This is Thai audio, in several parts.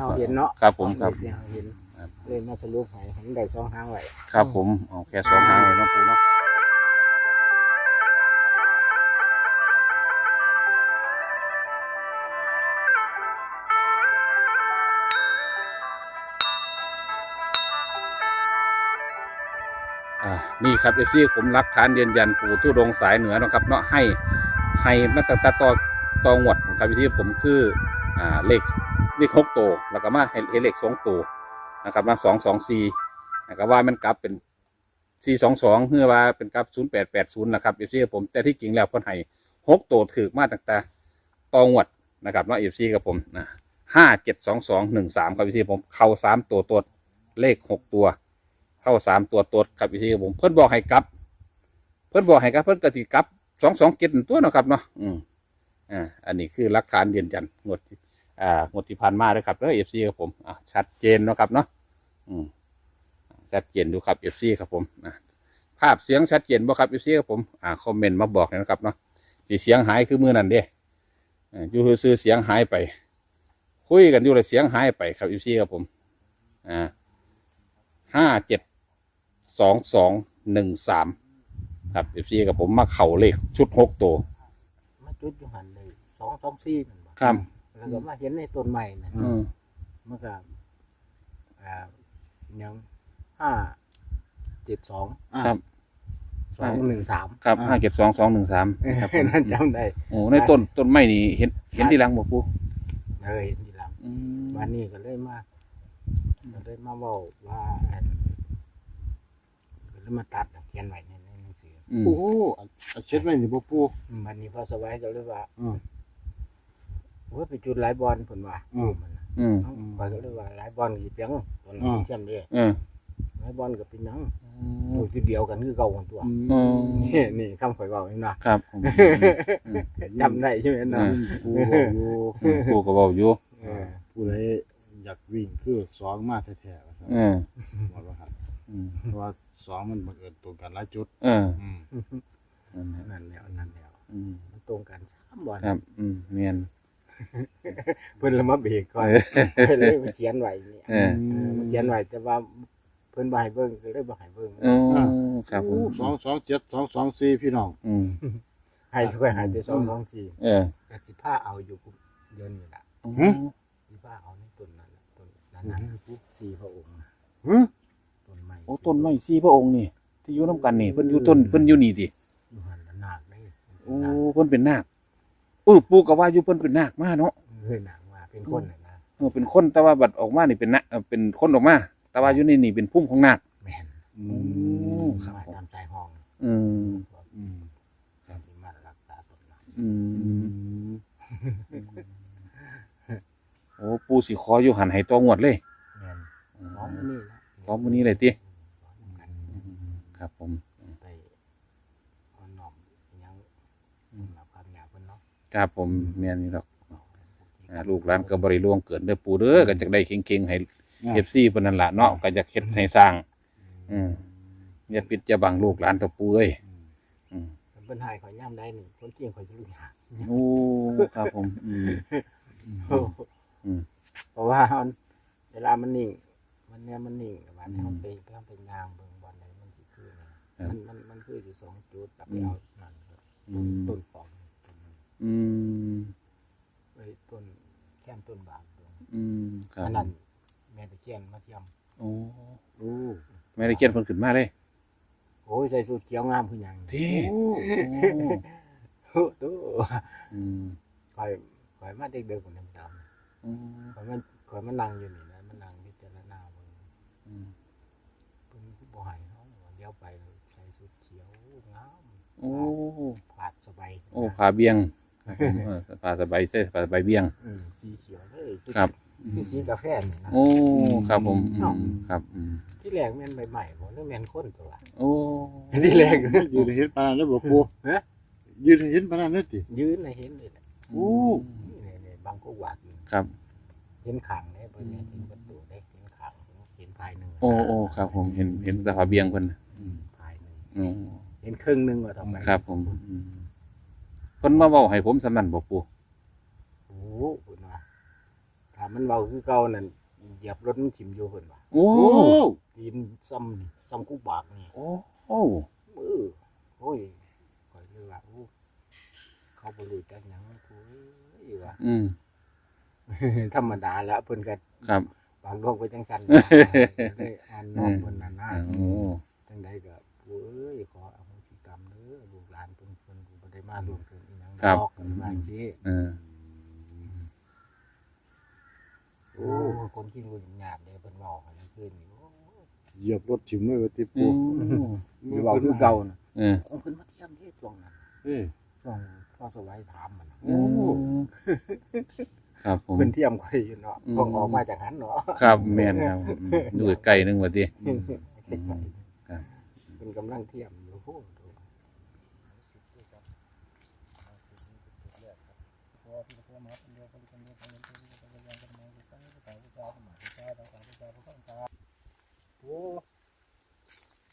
เฮาเห็นเนาะครับผมครับที่เฮาเห็นครับเลยมาสรุปให้ผมได้สองหางไว้ครับผมเอาแค่สองหางไว้เนาะปูเนาะอ่านี่ครับเอซี่ผมรักฐานยืนยันปู่ทุดงค์สายเหนือเนาะครับเนาะให้ให้มาตั้งแต่ต่อต่องวดครับที่ผมคือ อ่าเลขเลขหกตัวแล้วก็มาให้ให้เลขสองตัวนะครับมาสองสองสี่นะครับว่ามันกลับเป็นสี่สองสองเพื่อว่าเป็นกลับศูนย์แปดแปดศูนย์นะครับเอซี่ผมแต่ที่จริงแล้วเพิ่นให้หกตัวถือมาตั้งแต่ตองวดนะครับเนาเอซี่กับผมนะห้าเจ็ดสองสองหนึ่งสามครับเอซี่ผมเข้าสามตัวตัวเลขหกตัว เข้าสามตัวตัวครับพี่ผมเพิ่อนบอกให้กลับ เพิ่อนบอกให้กลับเพิ่อนกติกลับสองสองเจ็ดตัวนะครับเนาะอืม อ่าอันนี้คือหลักฐานยืนยันงวดอ่างวดที่ผ่านมาเลยครับแล้วเอฟซีครับผมอ่าชัดเจนเนาะครับเนาะอืมชัดเจนดูครับเอฟซีครับผมอ่าภาพเสียงชัดเจนบ่ครับเอฟซีครับผมอ่าคอมเมนต์มาบอกหน่อยนะครับเนาะสีเสียงหายคือมือนั่นเด้อ่าอยู่ซื่อเสียงหายไป คุยกันอยู่เลยเสียงหายไปครับเอฟซีครับผมอ่าห้าเจ็ดสองสองหนึ่งสามครับเอฟซีกับผมมาเข่าเลขชุดหกตัว จุดอยู่หันเลยสองสองสี่มันบอกครับแล้วก็มาเห็นในต้นใหม่นะอืมมันก็อ่ายังห้าเจ็ดสองครับ สองหนึ่งสามครับห้าเก็บสองสองหนึ่งสามครับผมนั่นจำได้โอ้ในต้นต้นไม้นี่เห็น เห็นที่หลังบอกปูเลยทีหลังอืมวันนี้ก็เลยมาก็เลยมาเว่าว่าอันก็เลยมาตัดเขียนไว้ในในหนังสื ออืมโอ้โหเอาเช็ดไว้นี่บ่ปูอืมวันนี้พอสบายก็เลยว่าอืม ว่าไปจุดหลายบอลผลว่าอืมมันน่ะอืมเอ้าข้อยก็เลยว่าหลายบอลกี่เพียงตอนอืนี้มเชื่อมเลยเออหลายบอลก็เป็นหยังตัวที่เดียวกันคือเก่าของตัวอืมนี่นี่คำข่อยเบาเองนะครับผมอืมจำได้ใช่ไหมเนาะปูบอกอยู่อืมปูก็บอกอยู่เออผู้ใดอยากวิ่งคือสองมาแท้ๆว่าซั่นเออบอกว่าครับ อืมเพราะว่าสองมันบังเอิญตรงกันหลายจุด เอออืมนั่นแหละนั่นแล้วนั่นแล้วอืมมันตรงกันสามบอลครับ อืมเนียนเพิ่นเลยมาเบรกก่อนเพิ่นเลยมาเขียนไว้เนี่ยเออเออมาเขียนไว้แต่ว่าเพิ่นบ่ให้เบิ่งก็เลยบ่ให้เบิ่งโอ้ครับผมสองสองเจ็ดสองสองสี่พี่น้องอืมให้ค่อยให้แต่สองสองสี่เออก็สิพาเอาอยู่กูเดือนนี้ล่ะหึสิพาเอาในต้นนั้นล่ะต้นนั้นน่ะสี่พระองค์น่ะหึต้นไม้โอ้ต้นไม้สี่พระองค์นี่ ที่อยู่น้ำกันนี่เพิ่นอยู่ต้นเพิ่นอยู่นี่ดิอยู่หันละนาคเลยโอ้เพิ่นเป็นนาคเออปู่ก็ว่าอยู่เพิ่นเป็นนาคมาเนาะเฮ้ยนางว่าเป็นคนน่ะนะเออเป็นคนแต่ว่าบัดออกมานี่เป็นนะเออเป็นคนออกมา แต่ว่าอยู่ในนี่เป็นพุ่มของนาคแม่นอืโอ้มครับมาตามใจห้อง อืมอืมครับที่มารักษาต้นไม้อือืมมโอ้ปู่สิขออยู่หันให้ตัวงวดเลยแม่นพร้อมมื้อนี้นะพร้อมมื้อนี้เลยติพร้อมกัน ครับผมไปเอาหน่อมยังหลับความอยากเพิ่นเนาะครับผมเมียนี่หรอกอ่าลูกหลานก็บริล่วงเกิดเด้อปู่เด้อก็จะได้เก่งๆให้เอฟซีเพิ่นนั่นล่ะเนาะก็จะเฮ็ดให้สร้าง อืมอย่าปิดอย่าบังลูกหลานตะปู่เอ้ยอืมเพิ่นให้ข่อยย่ำได้นี่คนเที่ยงข่อยจะรู้ยากโอ้ครับผมอืม อืม เพราะว่ามันเวลามันนิ่ง มันเนี่ยมันนิ่งแต่ว่าเนี่ยมันไปเพิ่มเป็นยางเบิ่ง มันมันมันคืออยู่สองจุดตับไปเอานั่นอืมต้นฟองต้นนึงอืมไอ้ต้นแค่นต้นบางต้นอืมครับอันนั้นแม่ตะเคียนมาเทียมโอ้โอ้แม่ได้เกียนเพิ่นขึ้นมาเลยโอ้ยใส่สูทเขียวงามคือหยังที่โอ้โอ้โอ้ตัวอืมคอยคอยมาเด็กเด็กคนดำอืมๆคอยมันคอยมันนั่งอยู่นี่นะมันนั่งพิจารณาเบิ่งอืม เพิ่นบ่ให้เนาะเดี๋ยวไปใส่สูทเขียวงามโอ้ผาดสบายโอ้ผาเบียงครับผมเออผาสบายเส้ผาสบายเบียงอืมสีเขียวเลยครับคือสีกาแฟนี่นะโอ้ครับผมอืมครับอืมที่แรกแม่นใบใหม่บ่หรือแม่นคนตัวละโอ้ที่แรกยืนให้เห็นปานนั้นแล้วบ่ปูฮะยืนให้เห็นปานนั้นเลยติยืนให้เห็นเลยแหละโอ้นี่นี่บางก็หวาดอยู่ครับ เห็นขังได้บ่แม่นเห็นประตูได้เห็นขังเห็นภายหนึ่งโอ้โอ้ครับผมเห็นเห็นแต่ผาเบียงเพิ่น อืมภายหนึ่งอืมเห็นครึ่งหนึงว่าทำไมครับผมอืมเพิ่นมาเว้าให้ผมสำนันบ่ปู่โอ้โหคุณว่าถถ้ามันเบาคือเก่านั่นเหยียบรถมันถิ่มอยู่เพิ่นว่าโอ้โอ้ตีนซ้ำซ้ำกูบากนี่โอ้โอ้มือโอ้ยก่อยเลยว่าโอ้เขาบ่รู้จักหยังกูเอ้ยว่า อืมธรรมดาแล้วเพิ่นก็ครับ บางโลกไปจังซั่นได้อ่านน้องเพิ่นน่ะนะ โอ้ จังใดก็เอ้ยขออโหสิกรรมเด้อลูกหลานเพิ่นเพิ่นบ่ได้มาร่วมเกินอีหยังดอกกันว่าจังซี่เออ โอ้คนกินบ่หยาบเด้เพิ่นเว้ากันคืนนี่โอ้เหยียบรถถิ่มเลยว่าติปูมีเว้าคือเก่าน่ะเออของเพิ่นมาเที่ยมเด้ช่วงนั้นเอ้ย ช่วงพ่อสวัยถามมันน่ะโอ้ ครับผม เพิ่นเที่ยมข่อยอยู่เนาะอืม เพิ่งออกมาจากหันเนาะครับแม่นครับอืมอยู่ไกลๆนึงว่าติ อืม ครับเป็นกำลังเที่ยมอยู่โอ้ โหดูโอ้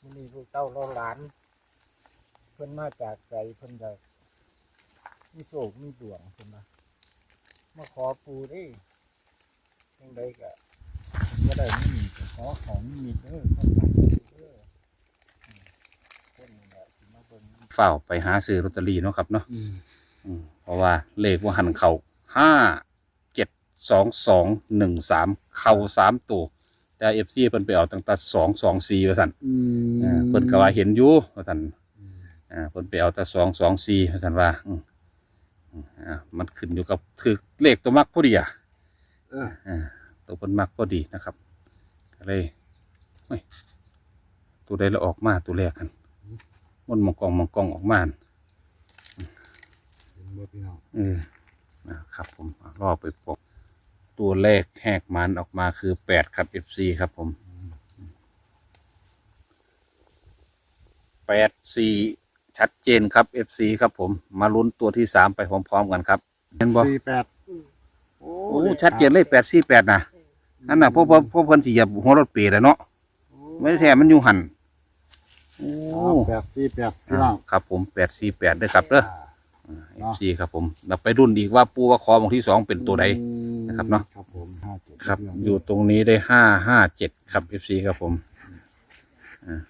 มันนี่ลูกเต้าเราหลาน เพิ่นมาจากไกลเพิ่นจะมีโศกมีดวงเพิ่นมามาขอปูได้ยังไดก็ก็ได้ไม่มีก็ขอของมีเด้อคนหลังเด้ออืมคนนี่แหละที่มาเบิ่งเฝ้าไปหาซื้อลอตเตอรี่เนาะครับเนาะอืมอืม เพราะว่าเลขว่าหันเขาห้าเจ็ดสองสองหนึ่งสามเข่าสามตัว แต่เอฟซีเพิ่นไปเอาตั้งแต่สองสองสี่ว่าสันอืมอ่าเพิ่นก็ว่าเห็นอยู่ว่าสันอืมอ่าเพิ่นไปเอาแต่สองสองสี่ว่าสันว่าอืมอืมอ่ามันขึ้นอยู่กับถือเลขตัวมักพอดีอะเออ อ่าตัวเพิ่นมักพอดีนะครับก็เลยเฮ้ยตัวใดละออกมาตัวแรกกันมันมองกองมองกองออกมาน่ะเห็น บ่พี่น้องเออนะครับผมอะรอไปปก ตัวเลขแหกมันออกมาคือแปดครับ FC ครับผมแปดสี่ชัดเจนครับ FC ครับผม มาลุ้นตัวที่สามไปพร้อมๆกันครับเห็นบ่สี่แปดโอ้ชัดเจนเลยแปดสี่แปดนะนั่นน่ะพวกพวกพวกเพิ่นสิเหยียบหัวรถเปรตเลยเนาะไม่ได้แท้มันอยู่หันโอ้อ้าวแปดสี่แปดพี่น้องครับผมแปดสี่แปดด้วยครับเด้อ FC ครับผมเราไปรุ่นอีกว่าปูว่าคอบางที่สองเป็นตัวใด นะครับเนาะ ครับผมห้าเจ็ดครับพี่น้งอยู่ตรงนี้ได้ห้าห้าเจ็ดครับ FC ครับผมอ่า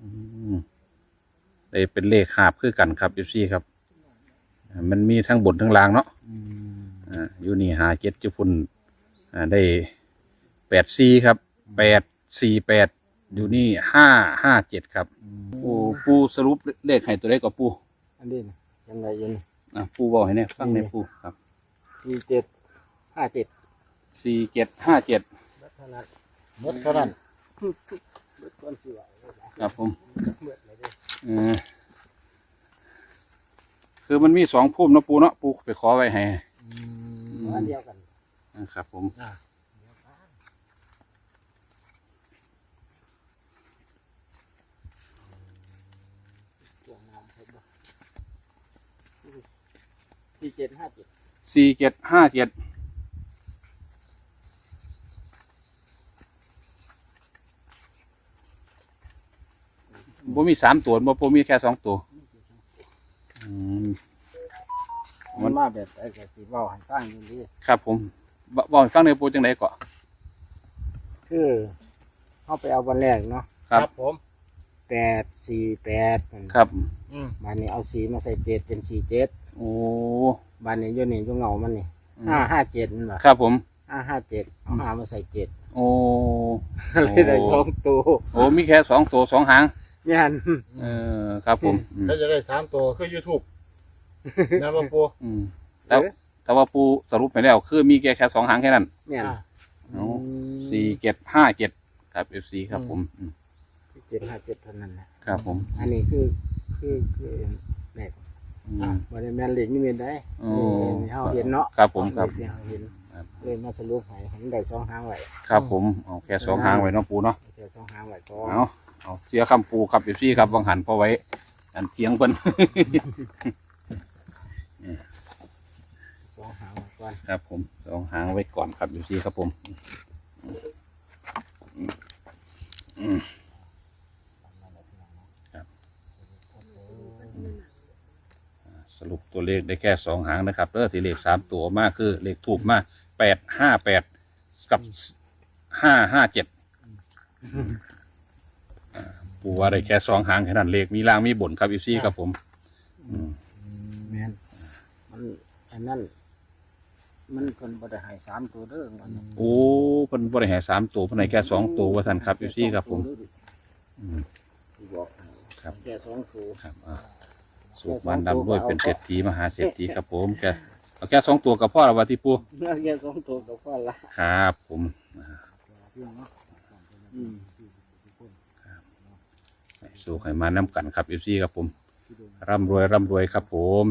อืมได้เป็นเลขหาบคือกันครับ FC ครับอ่ามันมีทั้งบนทั้งล่างเนาะอืมอ่าอยู่นี่หาเจ็ดจุพุ่นอ่าได้แปดสี่ครับแปดสี่แปด อยู่นี่ห้าห้าเจ็ดครับ ปูปูสรุปเลขให้ตัวเลขกับปูอันนี้นะยังไงอยันอะปูบอกให้เนี่ยฟังในอยปูครับสี่เจ็ดห้าเจ็ดสี่เจ็ดห้าเจ็ดลักษณะหมดเท่านั้นเบิดก้อนเสือครับผมเบิดเลยเด้อเออคือมันมีสองพุ่มเนาะปูเนาะปูไปขอไว้ให้อือันมเดียวกันนะครับผม อ่า ช่วงน้ำเพิ่มบ่สี่เจ็ดห้าเจ็ดสี่เจ็ดห้าเจ็ดบ่มีสามตัวบ่ปูมีแค่สองตัวอืมมันมาแบบไอ้กสีเบาหันสร้างอยู่นี่ครับผมบบอกให้ฟังในอยปูจังไดก่อนคือเข้าไปเอาวันแรกเนาะครับผมแปดสี่แปดครับ บานนี้เอาสีมาใส่เจ็ดเป็นสี่เจ็ดโอ้ บานนี้โยนี่โยเงามันนี่อืม ห้าห้าเจ็ดนั่นเหรอครับผม ห้าห้าเจ็ดเอาห้ามาใส่เจ็ดโอ้ เลยได้สองตัวโอ้มีแค่สองตัวสองหางเนี่ยเออครับผมอืมถ้าจะได้สามตัวคือยูทูบนะบ่ปูอืมแต่แต่ว่าปูสรุปไปแล้ว คือมีแค่แค่สองหางแค่นั้นเนี่ยโอ้สี่เจ็ดห้าเจ็ดครับเอฟซีครับผมอืมเจ็ดห้าเจ็ดเท่านั้นนะครับผม อันนี้คือ คือคือแรกอืม บริแมนเหล็กนี่เห็นได้โอ้ นี่เขาเห็นเนาะครับผมครับเลขที่เฮาเห็นครับ เลยมาสรุปให้เห็นได้สองหางไว้ครับผมเอาแค่สองหางไว้เนาะปูเนาะแค่สองหางไว้ก็เอาเอาเสียคำปูครับเอฟซีครับวังหันพอไว้ อันเทียงเพิ่น สองหางไว้ก่อนครับผมสองหางไว้ก่อนครับเอฟซีครับผมอืมครับ สรุปตัว ตัว เลขได้แค่สองหางนะครับเออที่เลขสามตัวมากคือเลขถูกมากแปดห้าแปดกับห้าห้าเจ็ดปูว่าได้แค่สองหางแค่นั้นเลขมีล่างมีบนครับอีซี่ครับผม อืมแม่นมันอันนั้น มันเพิ่นบ่ได้ให้สามตัวเด้อมันโอ้เพิ่นบริหารสามตัวเพิ่นให้แค่สองตัวว่าสันครับอีซี่ครับผม อืมบอกให้ครับ แค่สองตัว ครับอะ สุขมันดำด้วยเป็นเศรษฐีมหาเศรษฐีครับผมแกเอาแค่สองตัวกับพ่อละวะที่ปูแค่สองตัวก็พอละครับผมอืมสู่ให้มาน้ำกันครับเอฟซีครับผมร่ำรวยร่ำรวยครับผม